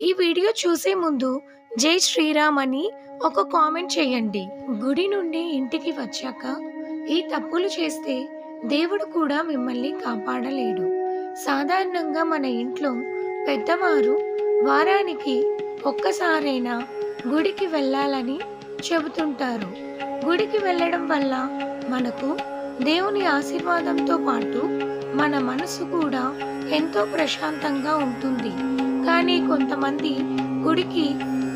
ఈ వీడియో చూసే ముందు జై శ్రీరామ్ అని ఒక కామెంట్ చేయండి. గుడి నుండి ఇంటికి వచ్చాక ఈ తప్పులు చేస్తే దేవుడు కూడా మిమ్మల్ని కాపాడలేడు. సాధారణంగా మన ఇంట్లో పెద్దవారు వారానికి ఒక్కసారైనా గుడికి వెళ్ళాలని చెబుతుంటారు. గుడికి వెళ్ళడం వల్ల మనకు దేవుని ఆశీర్వాదంతో పాటు మన మనసు కూడా ఎంతో ప్రశాంతంగా ఉంటుంది. కానీ కొంతమంది గుడికి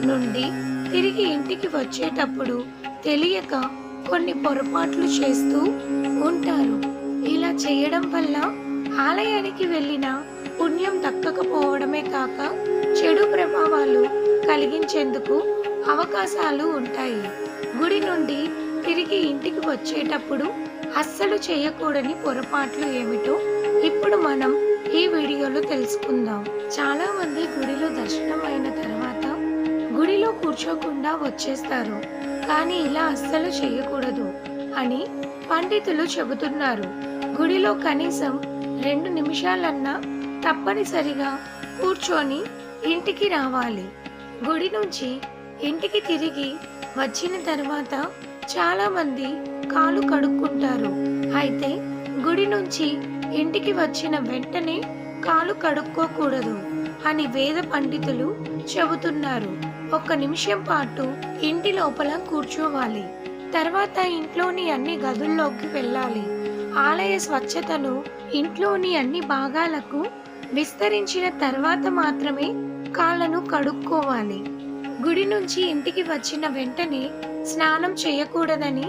నుండి తిరిగి ఇంటికి వచ్చేటప్పుడు తెలియక కొన్ని పొరపాట్లు చేస్తూ ఉంటారు. ఇలా చేయడం వల్ల ఆలయానికి వెళ్ళిన పుణ్యం దక్కకపోవడమే కాక చెడు ప్రభావాలు కలిగించేందుకు అవకాశాలు ఉంటాయి. గుడి నుండి తిరిగి ఇంటికి వచ్చేటప్పుడు అస్సలు చేయకూడని పొరపాట్లు ఏమిటో ఇప్పుడు మనం ఈ వీడియోలో తెలుసుకుందాం. చాలా మంది గుడిలో దర్శనం అయిన తర్వాత గుడిలో కూర్చోకుండా వచ్చేస్తారు. కానీ ఇలా అస్సలు చేయకూడదు అని పండితులు చెబుతున్నారు. గుడిలో కనీసం రెండు నిమిషాలన్నా తప్పనిసరిగా కూర్చొని ఇంటికి రావాలి. గుడి నుంచి ఇంటికి తిరిగి వచ్చిన తర్వాత చాలా మంది కాలు కడుక్కుంటారు. అయితే గుడి నుంచి ఇంటికి వచ్చిన వెంటనే కాలు కడుక్కోకూడదు అని వేద పండితులు చెబుతున్నారు. ఒక్క నిమిషం పాటు ఇంటి లోపల కూర్చోవాలి. తర్వాత ఇంట్లోని అన్ని గదుల్లోకి వెళ్ళాలి. ఆలయ స్వచ్ఛతను ఇంట్లోని అన్ని భాగాలకు విస్తరించిన తర్వాత మాత్రమే కాళ్ళను కడుక్కోవాలి. గుడి నుంచి ఇంటికి వచ్చిన వెంటనే స్నానం చేయకూడదని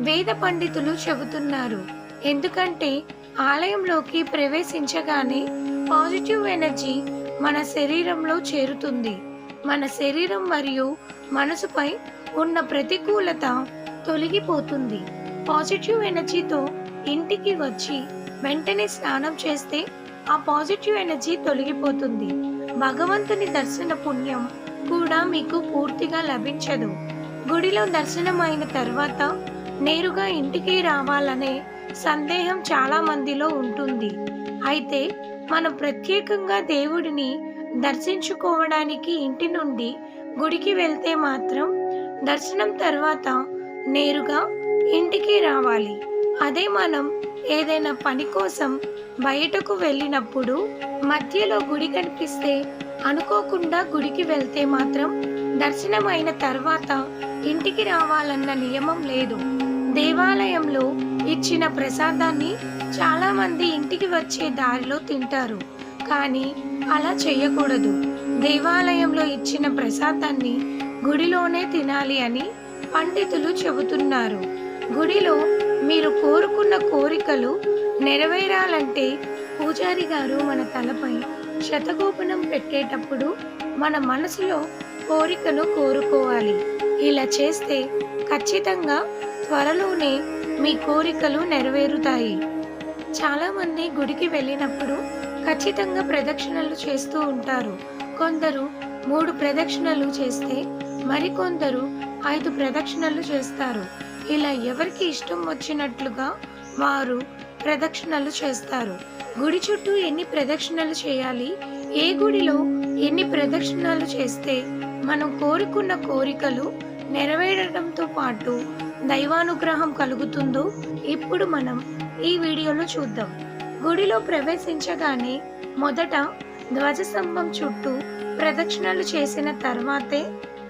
వేద పండితులు చెబుతున్నారు. ఎందుకంటే ఆలయంలోకి ప్రవేశించగానే పాజిటివ్ ఎనర్జీ మన శరీరంలో చేరుతుంది. మన శరీరం మరియు మనసుపై ఉన్న ప్రతికూలత తొలగిపోతుంది. పాజిటివ్ ఎనర్జీతో ఇంటికి వచ్చి వెంటనే స్నానం చేస్తే ఆ పాజిటివ్ ఎనర్జీ తొలగిపోతుంది. భగవంతుని దర్శన పుణ్యం కూడా మీకు పూర్తిగా లభించదు. గుడిలో దర్శనం అయిన తర్వాత నేరుగా ఇంటికి రావాలనే సందేహం చాలా మందిలో ఉంటుంది. అయితే మనం ప్రత్యేకంగా దేవుడిని దర్శించుకోవడానికి ఇంటి నుండి గుడికి వెళ్తే మాత్రం దర్శనం తర్వాత నేరుగా ఇంటికి రావాలి. అదే మనం ఏదైనా పని కోసం బయటకు వెళ్ళినప్పుడు మధ్యలో గుడి కనిపిస్తే అనుకోకుండా గుడికి వెళ్తే మాత్రం దర్శనం అయిన తర్వాత ఇంటికి రావాలన్న నియమం లేదు. దేవాలయంలో ఇచ్చిన ప్రసాదాన్ని చాలా మంది ఇంటికి వచ్చే దారిలో తింటారు. కానీ అలా చేయకూడదు. దేవాలయంలో ఇచ్చిన ప్రసాదాన్ని గుడిలోనే తినాలి అని పండితులు చెబుతున్నారు. గుడిలో మీరు కోరుకున్న కోరికలు నెరవేరాలంటే పూజారి గారు మన తలపై శతగోపనం పెట్టేటప్పుడు మన మనసులో కోరికను కోరుకోవాలి. ఇలా చేస్తే ఖచ్చితంగా త్వరలోనే మీ కోరికలు నెరవేరుతాయి. చాలామంది గుడికి వెళ్ళినప్పుడు ఖచ్చితంగా ప్రదక్షిణలు చేస్తూ ఉంటారు. కొందరు మూడు ప్రదక్షిణలు చేస్తే మరికొందరు ఐదు ప్రదక్షిణలు చేస్తారు. ఇలా ఎవరికి ఇష్టం వచ్చినట్లుగా వారు ప్రదక్షిణలు చేస్తారు. గుడి చుట్టూ ఎన్ని ప్రదక్షిణలు చేయాలి? ఏ గుడిలో ఎన్ని ప్రదక్షిణలు చేస్తే మనం కోరుకున్న కోరికలు నెరవేరడంతో పాటు దైవానుగ్రహం కలుగుతుందో ఇప్పుడు మనం ఈ వీడియోలో చూద్దాం. గుడిలో ప్రవేశించగానే మొదట ధ్వజస్తంభం చుట్టూ ప్రదక్షిణలు చేసిన తర్వాతే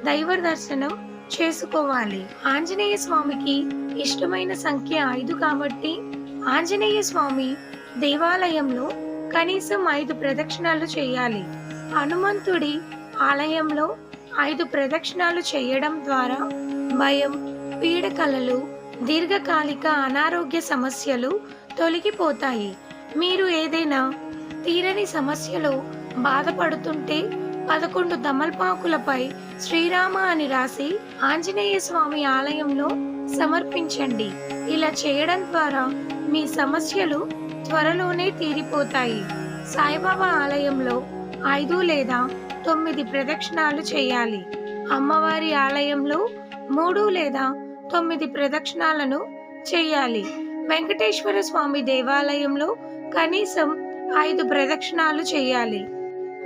దైవ దర్శనం చేసుకోవాలి. ఆంజనేయ స్వామికి ఇష్టమైన సంఖ్య ఐదు కాబట్టి ఆంజనేయ స్వామి దేవాలయంలో కనీసం ఐదు ప్రదక్షిణాలు చేయాలి. హనుమంతుడి ఆలయంలో ఐదు ప్రదక్షిణాలు చేయడం ద్వారా భయం పీడకలలు దీర్ఘకాలిక అనారోగ్య సమస్యలు తొలగిపోతాయి. మీరు ఏదైనా తీరని సమస్యలో బాధపడుతుంటే పదకొండు దమల్పాకులపై శ్రీరామ అని రాసి ఆంజనేయ స్వామి ఆలయంలో సమర్పించండి. ఇలా చేయడం ద్వారా మీ సమస్యలు త్వరలోనే తీరిపోతాయి. సాయిబాబా ఆలయంలో ఐదు లేదా తొమ్మిది ప్రదక్షిణాలు చేయాలి. అమ్మవారి ఆలయంలో మూడు లేదా తొమ్మిది ప్రదక్షిణాలను చేయాలి. వెంకటేశ్వర స్వామి దేవాలయంలో కనీసం ఐదు ప్రదక్షిణాలు చేయాలి.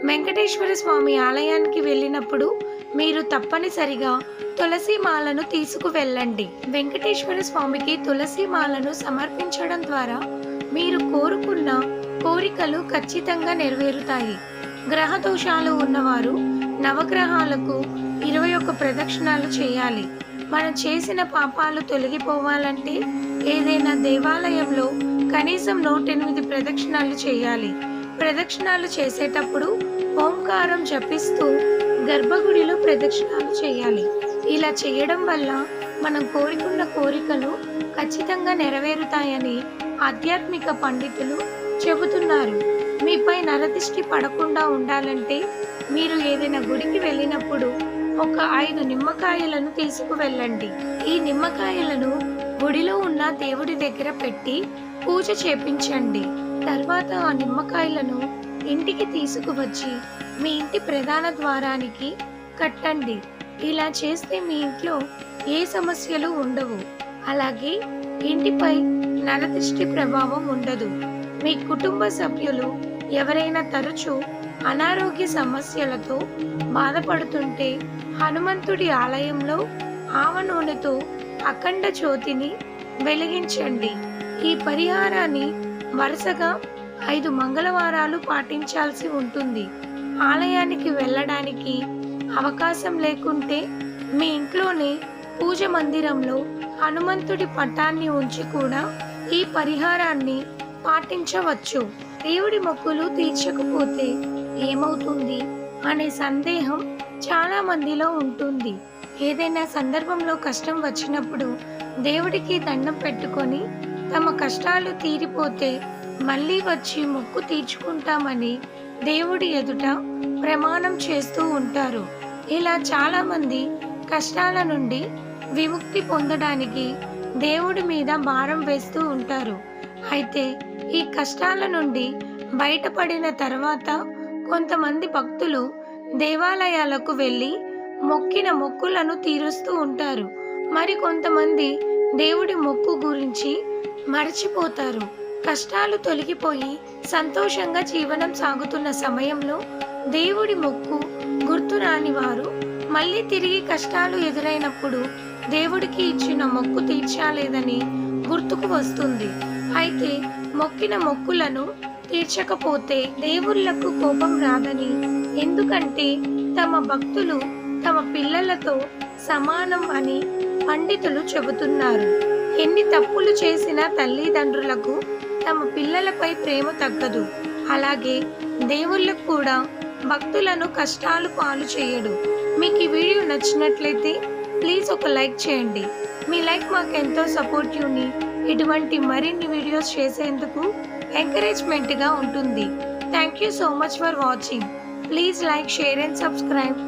వెంకటేశ్వర స్వామి ఆలయానికి వెళ్ళినప్పుడు మీరు తప్పనిసరిగా తులసి మాలను తీసుకువెళ్ళండి. వెంకటేశ్వర స్వామికి తులసి మాలను సమర్పించడం ద్వారా మీరు కోరుకున్న కోరికలు ఖచ్చితంగా నెరవేరుతాయి. గ్రహ దోషాలు ఉన్నవారు నవగ్రహాలకు ఇరవై ఒక్క ప్రదక్షిణాలు చేయాలి. మనం చేసిన పాపాలు తొలగిపోవాలంటే ఏదైనా దేవాలయంలో కనీసం నూటెనిమిది ప్రదక్షిణాలు చేయాలి. ప్రదక్షిణాలు చేసేటప్పుడు ఓంకారం జపిస్తూ గర్భగుడిలో ప్రదక్షిణాలు చేయాలి. ఇలా చేయడం వల్ల మనం కోరుకున్న కోరికలు ఖచ్చితంగా నెరవేరుతాయని ఆధ్యాత్మిక పండితులు చెబుతున్నారు. మీపై నరదిష్టి పడకుండా ఉండాలంటే మీరు ఏదైనా గుడికి వెళ్ళినప్పుడు ఒక ఐదు నిమ్మకాయలను తీసుకువెళ్ళండి. ఈ నిమ్మకాయలను గుడిలో ఉన్న దేవుడి దగ్గర పెట్టి పూజ చేపించండి. తర్వాత ఆ నిమ్మకాయలను ఇంటికి తీసుకువచ్చి మీ ఇంటి ప్రధాన ద్వారానికి కట్టండి. ఇలా చేస్తే మీ ఇంట్లో ఏ సమస్యలు ఉండవు. అలాగే ఇంటిపై నరదిష్టి ప్రభావం ఉండదు. మీ కుటుంబ సభ్యులు ఎవరైనా తరచూ అనారోగ్య సమస్యలతో బాధపడుతుంటే హనుమంతుడి ఆలయంలో ఆవ నూనెతో అఖండ జ్యోతిని వెలిగించండి. ఈ పరిహారాన్ని వరుసగా ఐదు మంగళవారాలు పాటించాల్సి ఉంటుంది. ఆలయానికి వెళ్ళడానికి అవకాశం లేకుంటే మీ ఇంట్లోనే పూజ మందిరంలో హనుమంతుడి పటాన్ని ఉంచి కూడా ఈ పరిహారాన్ని పాటించవచ్చు. దేవుడి మొక్కులు తీర్చకపోతే ఏమవుతుంది? అనే సందేహం చాలా మందిలో ఉంటుంది. ఏదైనా సందర్భంలో కష్టం వచ్చినప్పుడు దేవుడికి దండం పెట్టుకొని తమ కష్టాలు తీరిపోతే మళ్ళీ వచ్చి మొక్కు తీర్చుకుంటామని దేవుడి ఎదుట ప్రమాణం చేస్తూ ఉంటారు. ఇలా చాలా మంది కష్టాల నుండి విముక్తి పొందడానికి దేవుడి మీద భారం వేస్తూ ఉంటారు. అయితే ఈ కష్టాల నుండి బయటపడిన తర్వాత కొంతమంది భక్తులు దేవాలయాలకు వెళ్ళి మొక్కిన మొక్కులను తీరుస్తూ ఉంటారు. మరి కొంతమంది దేవుడి మొక్కు గురించి మరచిపోతారు. కష్టాలు తొలగిపోయి సంతోషంగా జీవనం సాగుతున్న సమయంలో దేవుడి మొక్కు గుర్తు రాని వారు మళ్ళీ తిరిగి కష్టాలు ఎదురైనప్పుడు దేవుడికి ఇచ్చిన మొక్కు తీర్చాలేదని గుర్తుకు వస్తుంది. అయితే మొక్కిన మొక్కులను తీర్చకపోతే దేవుళ్ళకు కోపం రాదని. ఎందుకంటే తమ భక్తులు తమ పిల్లలతో సమానం అని పండితులు చెబుతున్నారు. ఎన్ని తప్పులు చేసిన తల్లిదండ్రులకు తమ పిల్లలపై ప్రేమ తగ్గదు. అలాగే దేవుళ్ళకు కూడా భక్తులను కష్టాలు పాలు చేయడు. మీకు ఈ వీడియో నచ్చినట్లయితే ప్లీజ్ ఒక లైక్ చేయండి. మీ లైక్ మాకు ఎంతో సపోర్టివ్ని ఇటువంటి మరిన్ని వీడియోస్ చేసేందుకు ఎంకరేజ్మెంట్గా ఉంటుంది. Thank you so much for watching please like share and subscribe